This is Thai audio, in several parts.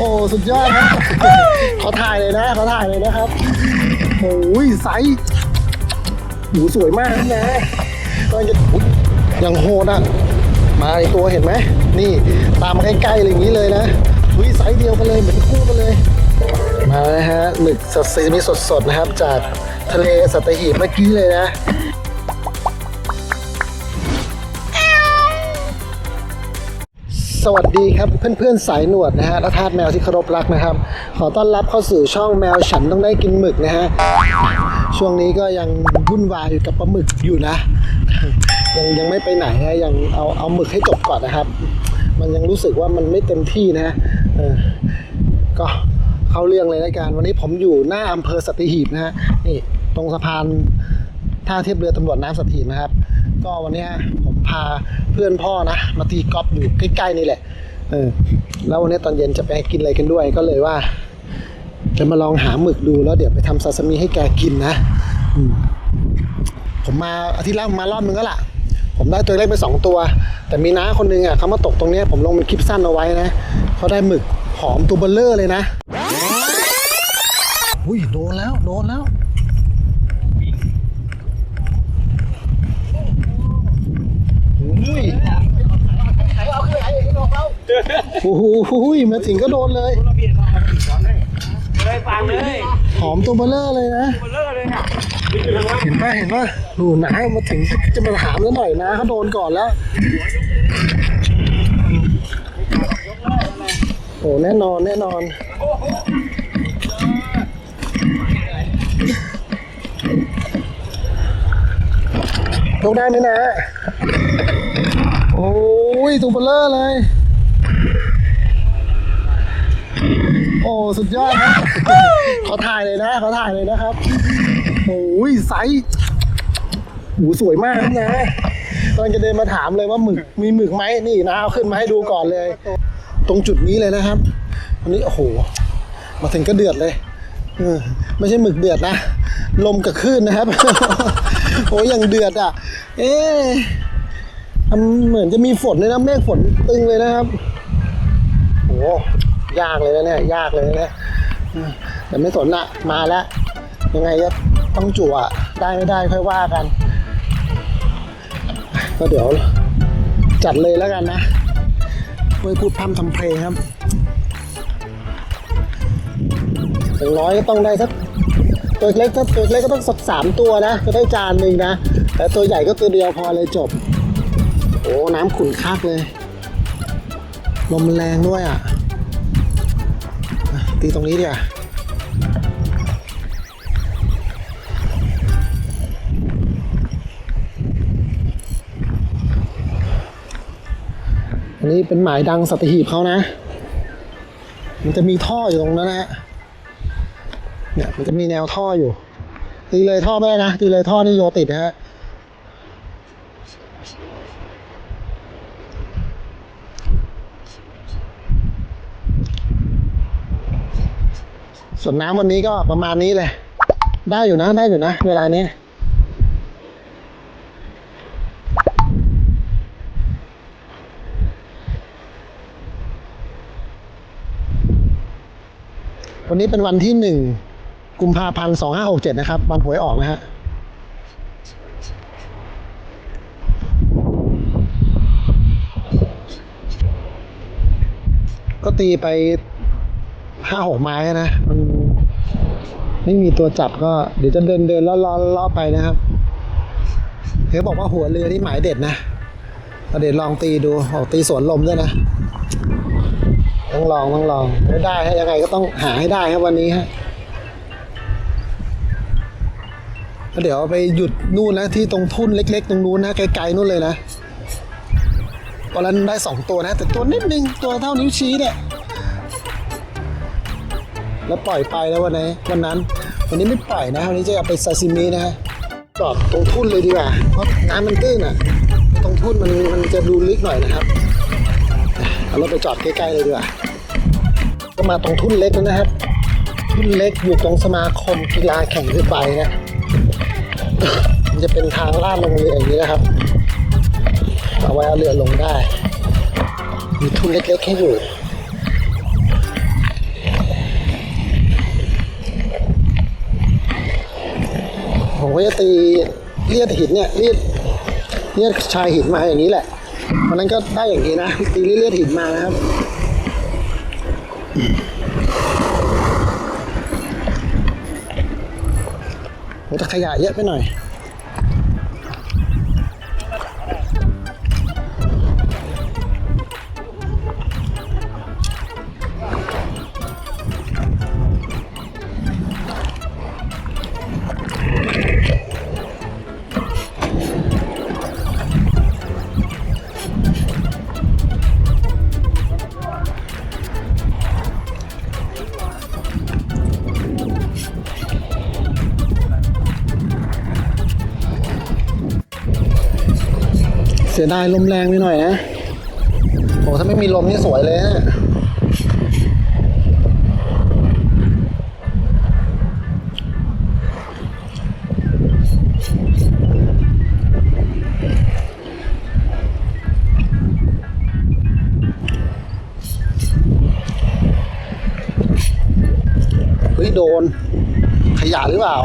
โอ้สุดยอดครับเขาถ่ายเลยนะเขาถ่ายเลยนะครับโอ้ยไซส์หูสวยมากนะก็จะอุ๊ยยังโหดอะมาในตัวเห็นไหมนี่ตามมาใกล้ๆเลยอย่างนี้เลยนะอุ้ยไซส์เดียวกันเลยเหมือนคู่กันเลย มาแล้วฮะหมึกสดซีมิสดๆนะครับ จากทะเลสัตหีบเมื่อกี้เลยนะ สวัสดีครับเพื่อนๆสายหนวดนะฮะและทาสแมวที่เคารพรักนะครับ ขอต้อนรับเข้าสู่ช่องแมวฉันต้องได้กินหมึกนะฮะช่วงนี้ก็ยังวุ่นวายอยู่กับปลาหมึกอยู่นะ ยังยังไม่ไปไหนนะยังเอาเอาหมึกให้จบก่อนนะครับ มันยังรู้สึกว่ามันไม่เต็มที่นะก็เข้าเรื่องเลยนะการวันนี้ผมอยู่หน้าอำเภอสัตหีบนะฮะนี่ตรงสะพานท่าเทียบเรือตำรวจน้ำสัตหีบนะครับ ก็วันนี้ผ พาเพื่อนพ่อนะ มาตีกอล์ฟอยู่ใกล้ๆนี่แหละ เออ แล้ววันนี้ตอนเย็นจะไปกินอะไรกันด้วยก็เลยว่า จะมาลองหาหมึกดูแล้วเดี๋ยวไปทำซาซิมิให้แกกินนะมผมมาอาทิตย์แรกมารอบนึงก็ละผมได้ตัวเล็กไปสองตัว แต่มีน้าคนนึงอะเขามาตกตรงนี้ผมลงเป็นคลิปสั้นเอาไว้นะเขาได้หมึกหอมตัวเบลเลอร์เลยนะอุ้ยโดนแล้วโดนแล้วอุ้ย โอ้โหมาถึงก็โดนเลย เลยฟังเลยหอมตัวเบลเลอร์เลยนะ เบลเลอร์เลยเนี่ยเห็นป่ะเห็นป่ะดูนะมาถึงจะมาถามแล้วหน่อยนะเขาโดนก่อนแล้วโอ้แน่นอนแน่นอนยกได้ไหมนะ โอ้ยตัวเบลเลอร์เลย โอ้สุดยอดครับเขาถ่ายเลยนะเขาถ่ายเลยนะครับโอ้ยไซส์หูสวยมากนะตอนจะเดินมาถามเลยว่าหมึกมีหมึกไหมนี่นะเอาขึ้นมาให้ดูก่อนเลย ตรงจุดนี้เลยนะครับอันนี้โอ้โห มาถึงก็เดือดเลยไม่ใช่หมึกเดือดนะ ลมกับคลื่นนะครับ โอ้ยยังเดือดอะ เอ๊ะ เหมือนจะมีฝนเลยนะเมฆฝนตึงเลยนะครับโอ้ยากเลยนะเนี่ยยากเลยนะแต่ไม่สนละมาแล้ว ยังไงก็ต้องจั่วได้ไม่ได้ค่อยว่ากัน ก็เดี๋ยวจัดเลยแล้วกันนะไม่พูดพร่ำทำเพลงครับอย่างน้อยก็ต้องได้สักตัวเล็กก็ตัวเล็กก็ต้องสักสามตัวนะ ก็ได้จานหนึ่งนะ แต่ตัวใหญ่ก็ตัวเดียวพอเลยจบ โอ้น้ำขุ่นคักเลย ลมแรงด้วยอะ ตีตรงนี้ดีกว่าอันนี้เป็นหมายดังสัตหีบเขานะ มันจะมีท่ออยู่ตรงนั้นนะฮะเนี่ยมันจะมีแนวท่ออยู่ ตีเลยท่อไม่ได้นะ ตีเลยท่อนี่โยติดนะฮะ ส่วนน้ำวันนี้ก็ประมาณนี้เลย ได้อยู่นะได้อยู่นะ เวลานี้วันนี้เป็นวันที่หนึ่งกุมภาพันธ์สองห้าหกเจ็ดนะครับ วันหวยออกนะฮะก็ตีไป ห้าหกไม้นะมันไม่มีตัวจับก็เดี๋ยวจะเดินเดินล้อล้อล้อไปนะครับเขาบอกว่าหัวเรือที่หมายเด็ดนะเดี๋ยวลองตีดูออกตีสวนลมด้วยนะต้องลองต้องลองไม่ได้ฮะยังไงก็ต้องหาให้ได้ครับวันนี้ฮะเดี๋ยวไปหยุดนู่นนะที่ตรงทุ่นเล็ก ๆ ตรงนู้นนะไกลๆนู่นเลยนะตอนนั้นได้สองตัวนะ แต่ตัวนิดนึงตัวเท่านิ้วชี้เนี่ย แล้วปล่อยไปแล้ววันนี้วันนั้น วันนี้ไม่ปล่อยนะวันนี้จะเอาไปซาซิมินะฮะจอดตรงทุ่นเลยดีกว่าเพราะน้ำมันตื้นอะ ตรงทุ่นมันมันจะดูลึกหน่อยนะครับเอารถไปจอดใกล้ๆเลยดีกว่าก็มาตรงทุ่นเล็กนะครับ ทุ่นเล็กอยู่ตรงสมาคมกีฬาแข่งเรือใบนะมันจะเป็นทางลาดลงเรืออย่างนี้นะครับเอาไว้เอาเรือลงได้ มีทุ่นเล็กๆให้อยู่ ผมก็จะตีเลียดหินเนี่ยเลียดเลียดชายหินมาอย่างนี้แหละวันนั้นก็ได้อย่างนี้นะตีเลียดหินมานะครับโหแต่ขยะเยอะไปหน่อย สียดายลมแรงไปหน่อยนะโอ้ถ้าไม่มีลมนี่สวยเลยนะเฮ้ยโดน ขยะหรือเปล่า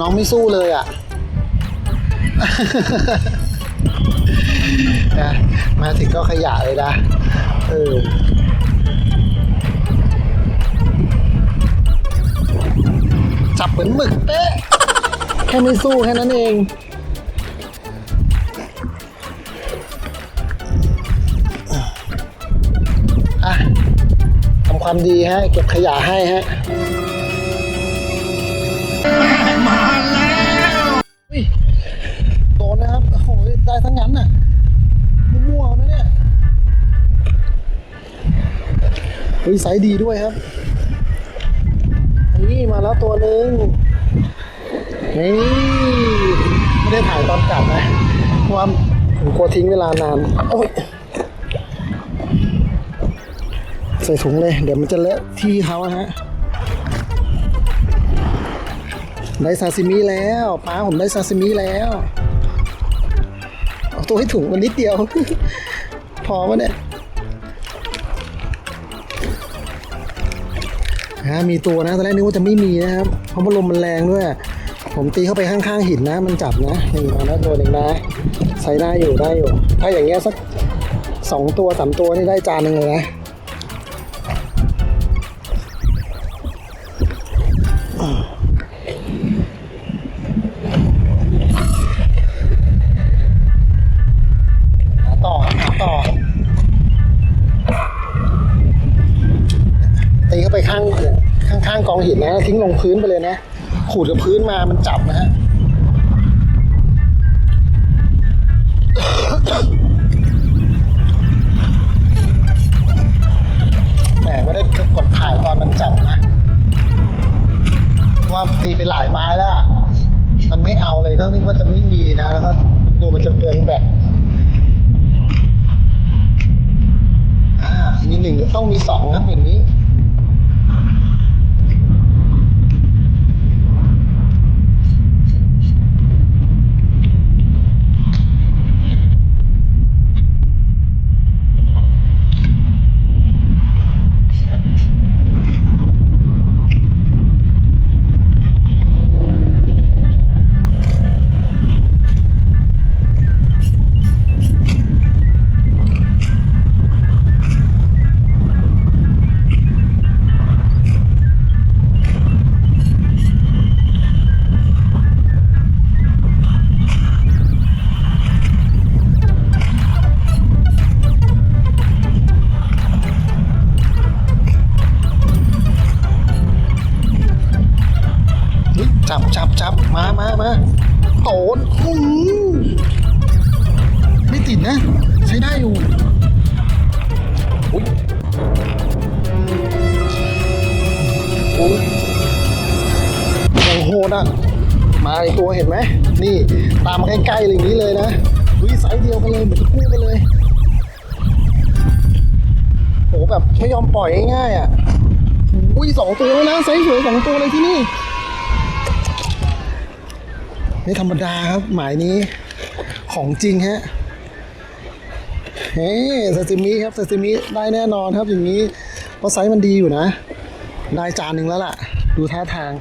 น้องไม่สู้เลยอะ นะมาถึงก็ขยะเลยนะ เออจับเหมือนหมึกเป๊ะ แค่ไม่สู้แค่นั้นเองอะทำความดีฮะ เก็บขยะให้ฮะ ยไซส์ดีด้วยครับ นี่มาแล้วตัวหนึ่งนี่ไม่ได้ถ่ายตอนกลับนะเพราะผมกลัวทิ้งเวลานาน โอ้ย ใส่ถุงเลย เดี๋ยวมันจะเลอะที่เขาฮะ ได้ซาซิมิแล้วป้าผมได้ซาซิมิแล้ว เอาตัวให้ถุงมันนิดเดียว พอปะเนี่ย นะมีตัวนะตอนแรกนึกว่าจะไม่มีนะครับเพราะว่าลมมันแรงด้วย ผมตีเข้าไปข้างๆหินนะ มันจับนะนี่มาแล้วตัวหนึ่งนะใช้ได้อยู่ได้อยู่ ถ้าอย่างเงี้ยสักสองตัวสามตัวนี่ได้จานหนึ่งเลยนะ งลงพื้นไปเลยนะ ขูดกับพื้นมามันจับนะฮะแหมไม่ได้กดถ่ายตอนมันจับนะ ว่าตีไปหลายไม้แล้ว มันไม่เอาเลยก็นึกว่าจะไม่มีนะแล้วก็ดูมันจะเปลืองแบตอ่ามีหนึ่งต้องมีสองครับอย่างนี้ มามามาโตนอื้อหือไม่ติดนะ ใช้ได้อยู่อุ๊ยโอ้ยอย่างโหดอะมาอีกตัวเห็นไหม นี่ตามมาใกล้ๆเลยอย่างนี้เลยนะอุ้ยสายเดียวกันเลยเหมือนจะคู่กันเลยโหแบบไม่ยอมปล่อยง่ายๆอะอุ้ยสองตัวแล้วนะไซส์สวยสองตัวเลยที่นี่ ไม่ธรรมดาครับ หมายนี้ของจริงฮะเฮ้ซาซิมิครับซาซิมิได้แน่นอนครับอย่างนี้เพราะไซส์มันดีอยู่นะ ได้จานหนึ่งแล้วล่ะ ดูท่าทาง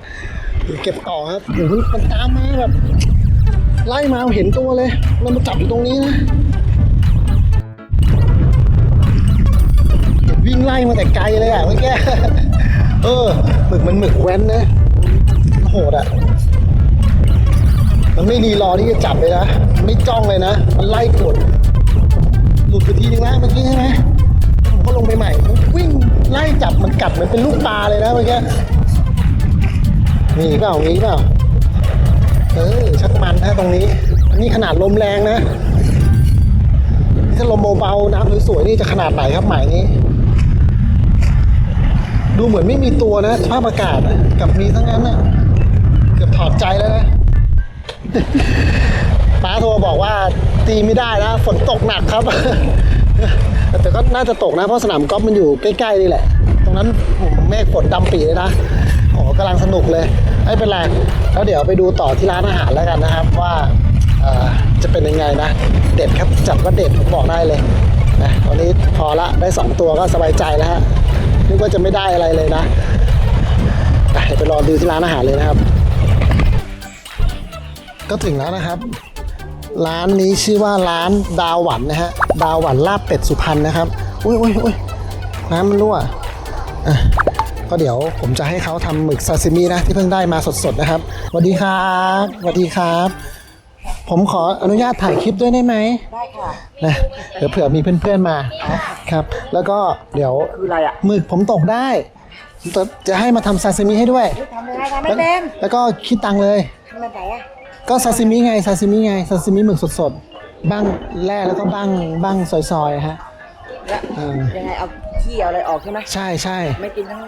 เดี๋ยวเก็บต่อครับโอ้โหมันตามมาแบบไล่มาเห็นตัวเลย มันมาจับอยู่ตรงนี้นะวิ่งไล่มาแต่ไกลเลยอะเมื่อกี้เออหมึกมันหมึกแว้นนะโหดอะ มันไม่รีรอที่จะจับเลยนะมไม่จ้องเลยนะ มันไล่กด หลุดไปทีนึงแล้วเมื่อกี้ใช่ไหมผมก็ลงไปใหม่มันวิ่งไล่จับมันกัดเหมือนเป็นลูกปลาเลยนะเมื่อกี้มีเปล่ามีเปล่าเออชักมันนะตรงนี้ อันนี้ขนาดลมแรงนะถ้าลมเบาๆน้ำสวยๆนี่จะขนาดไหนครับหมายนี้ ดูเหมือนไม่มีตัวนะสภาพอากาศกับมีทั้งนั้นนะเกือบถอดใจแล้วนะ ป้าโทรบอกว่าตีไม่ได้นะ ฝนตกหนักครับ แต่ก็น่าจะตกนะ เพราะสนามกอล์ฟมันอยู่ใกล้ๆนี่แหละ ตรงนั้นเมฆฝนดำปีเลยนะโอ้กำลังสนุกเลย ไม่เป็นไร แล้วเดี๋ยวไปดูต่อที่ร้านอาหารแล้วกันนะครับ ว่าจะเป็นยังไงนะ เด็ดครับ จัดว่าเด็ดผมบอกได้เลยนะวันนี้พอละได้ 2 ตัวก็สบายใจแล้วฮะนึกว่าจะไม่ได้อะไรเลยนะอะเดี๋ยวไปรอดูที่ร้านอาหารเลยนะครับ ก็ถึงแล้วนะครับ ร้านนี้ชื่อว่าร้านดาวหวันนะฮะ ดาวหวันลาบเป็ดสุพรรณนะครับ อุ้ยอุ้ยอุ้ยน้ำมันรั่วอะก็เดี๋ยวผมจะให้เขาทำหมึกซาซิมินะที่เพิ่งได้มาสดๆนะครับสวัสดีครับสวัสดีครับ ผมขออนุญาตถ่ายคลิปด้วยได้ไหมได้ค่ะนะเดี๋ยวเผื่อมีเพื่อนๆมาครับ แล้วก็เดี๋ยวคืออะไรอะหมึกผมตกได้ จะจะให้มาทำซาซิมิให้ด้วยทำยังไงทำไม่เป็นแล้วก็คิดตังค์เลยทำแบบไหนอะ ก็ซาซิมิไงซาซิมิไงซาซิมิหมึกสดๆบ้างแร่แล้วก็บ้างบ้างซอยๆฮะ แล้วเออ ยังไงเอาขี้เอาอะไรออกใช่ไหมใช่ใช่ไม่กินทั้ง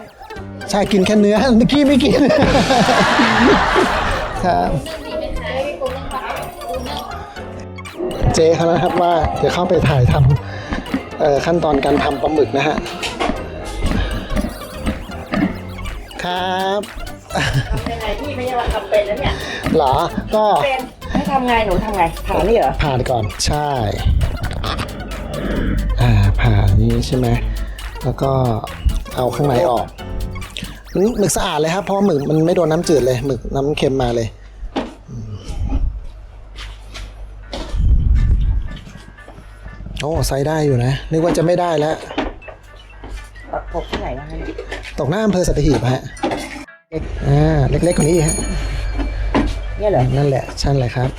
ใช่กินแค่เนื้อนิกกี้ไม่กิน ครับเจ๊เขานะครับว่าจะเข้าไปถ่ายทำเอ่อขั้นตอนการทำปลาหมึกนะฮะ ครับ ทำยังไงที่ไม่ใช่ว่าทำเป็นแล้วเนี่ยเหรอ ก็เป็นให้ทำไงหนูทำไงผ่านี่เหรอผ่านก่อน ใช่ อ่า ผ่านี้ใช่ไหม แล้วก็เอาข้างในออก หมึกหมึกสะอาดเลยครับ เพราะว่าหมึกมันไม่โดนน้ำจืดเลย หมึกน้ำเค็มมาเลยอืมโอ้ไซส์ได้อยู่นะ นึกว่าจะไม่ได้แล้วตัดผมที่ไหนนะคะเนี่ยตกหน้าอำเภอสัตหีบฮะ อ่าเล็กๆกว่านี้อีกฮะเนี่ยเหรอนั่นแหละชั้นแหละครับ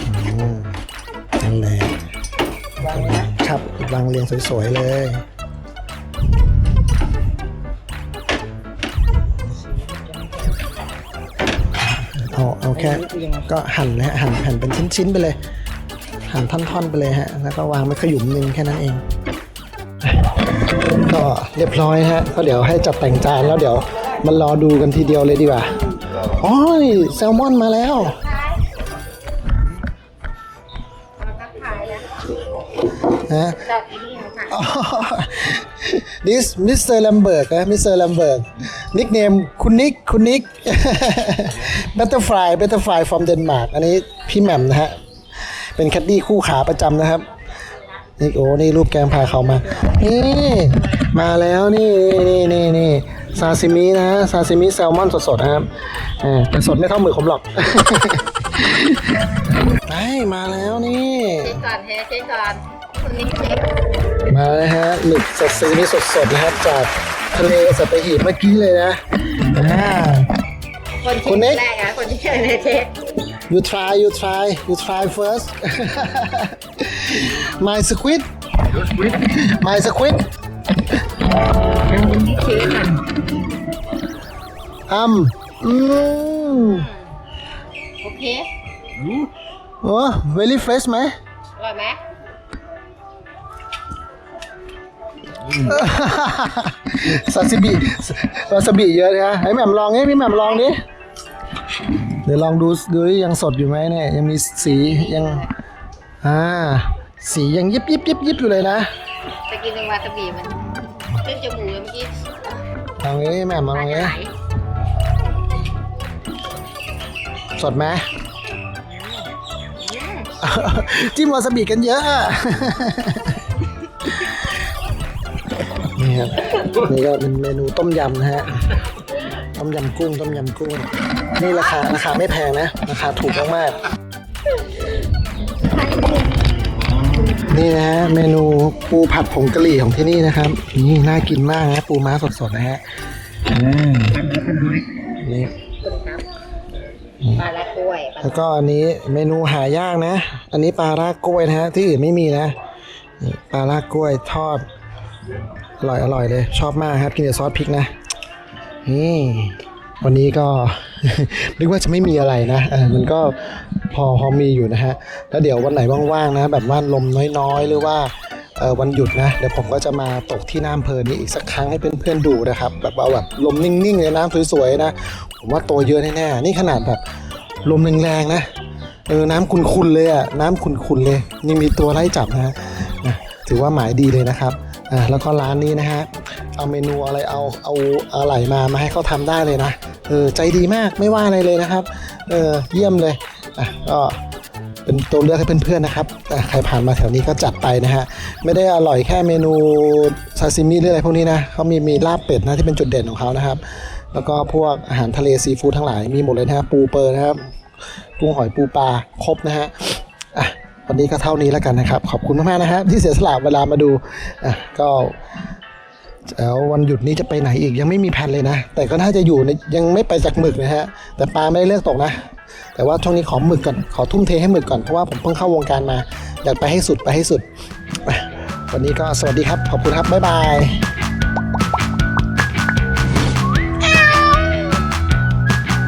อืมนั่นแหละวางเลยนะครับวางเรียงสวยๆเลยเอาเอาแค่อันนี้คือยังไงก็หั่นนะฮะหั่นหั่นเป็นชิ้นๆไปเลย หั่นท่อนๆไปเลยฮะ แล้วก็วางไม่ขยุมหนึงแค่นั้นเอง ก็เรียบร้อยฮะ ก็เดี๋ยวให้จัดแต่งจานแล้วเดี๋ยวมารอดูกันทีเดียวเลยดีกว่าอ๋อแซลมอนมาแล้ว ฮะ this Mr. Lamberg นะ Mr. Lamberg nickname คุณนิก คุณนิก Butterfly Butterfly from Denmark อันนี้พี่แหม่มนะฮะ เป็นแคดดี้คู่ขาประจำนะครับนี่โอ้นี่รูปแกงพาเขามา นี่มาแล้วนี่นี่นี่นี่ซาซิมินะซาซิมิแซลมอนสดๆนะครับอ่าแต่สดไม่เท่ามือผมหรอกไปมาแล้วนี่ก่อนเทเช็คก่อนคุณนิกเช็คมาแล้วฮะหมึกสดซื้อนี่สดๆนะครับ จากทะเลสัตหีบเมื่อกี้เลยนะอ่าคนคุเช็ณคนิกแรกอะคนที่เช็คเช็ค you try you try you try first my squid my squid เช็คอะอืมอืมโอเคโอ้ very fresh ไหมอร่อยไหมซาซิบิวาซาบิเยอะนะให้แหม่มลองนี่พี่แหม่มลองดิ เดี๋ยวลองดูดูดิยังสดอยู่ไหมเนี่ยยังมีสียังอ่าสียังยิบยิบยิบยิบอยู่เลยนะไปกินในวาตาบีมันขึ้นจมูกเมื่อกี้ลองนี้แหม่มลองอาจจะนี้ไหลสดไหมอืมจิ้มวาซาบิกันเยอะอะนี่ครับนี่ก็เป็นเมนูต้มยำนะฮะต้มยำกุ้งต้มยำกุ้ง นี่ราคาราคาไม่แพงนะ ราคาถูกมากๆนี่นะฮะเมนูปูผัดผงกะหรี่ของที่นี่นะครับ นี่น่ากินมากนะปูม้าสดๆนะฮะอ่านี่ปลาละกล้วยปลาแล้วก็อันนี้เมนูหายากนะ อันนี้ปลารากกล้วยนะฮะที่อื่นไม่มีนะนี่ปลารากกล้วยทอดอร่อยอร่อยเลย ชอบมากครับ กินกับซอสพริกนะนี่ วันนี้ก็นึกว่าจะไม่มีอะไรนะมันก็พอพอมีอยู่นะฮะ แล้วเดี๋ยววันไหนว่างๆนะ แบบว่าลมน้อยๆ หรือว่าวันหยุดนะ เดี๋ยวผมก็จะมาตกที่น้ำเพลินนี้อีกสักครั้งให้เพื่อนๆดูนะครับ แบบว่าแบบลมนิ่งๆเลยน้ำสวยๆนะ ผมว่าตัวเยอะแน่ๆนี่ขนาดแบบลมแรงๆนะเออน้ำขุ่นๆเลยอะน้ำขุ่นๆเลยยังมีตัวไล่จับนะนะถือว่าหมายดีเลยนะครับอ่าแล้วก็ร้านนี้นะฮะเอาเมนูอะไรเอาเอาอะไรมามาให้เขาทำได้เลยนะ เออใจดีมากไม่ว่าอะไรเลยนะครับเออเยี่ยมเลยอะก็เป็นตัวเลือกให้เพื่อนๆนะครับใครผ่านมาแถวนี้ก็จัดไปนะฮะ ไม่ได้อร่อยแค่เมนูซาซิมิหรืออะไรพวกนี้นะเขามีมีลาบเป็ดนะที่เป็นจุดเด่นของเขานะครับ แล้วก็พวกอาหารทะเลซีฟู้ดทั้งหลายมีหมดเลยนะฮะปูเปอร์นะครับกุ้งหอยปูปลาครบนะฮะอะวันนี้ก็เท่านี้แล้วกันนะครับ ขอบคุณมากๆนะครับที่เสียสละเวลามาดูอะก็ แล้ววันหยุดนี้จะไปไหนอีกยังไม่มีแผนเลยนะ แต่ก็น่าจะอยู่ในยังไม่ไปจากหมึกนะฮะ แต่ปลาไม่ได้เลือกตกนะ แต่ว่าช่วงนี้ขอหมึกก่อน ขอทุ่มเทให้หมึกก่อน เพราะว่าผมเพิ่งเข้าวงการมา อยากไปให้สุดไปให้สุด วันนี้ก็สวัสดีครับ ขอบคุณครับ บ๊ายบาย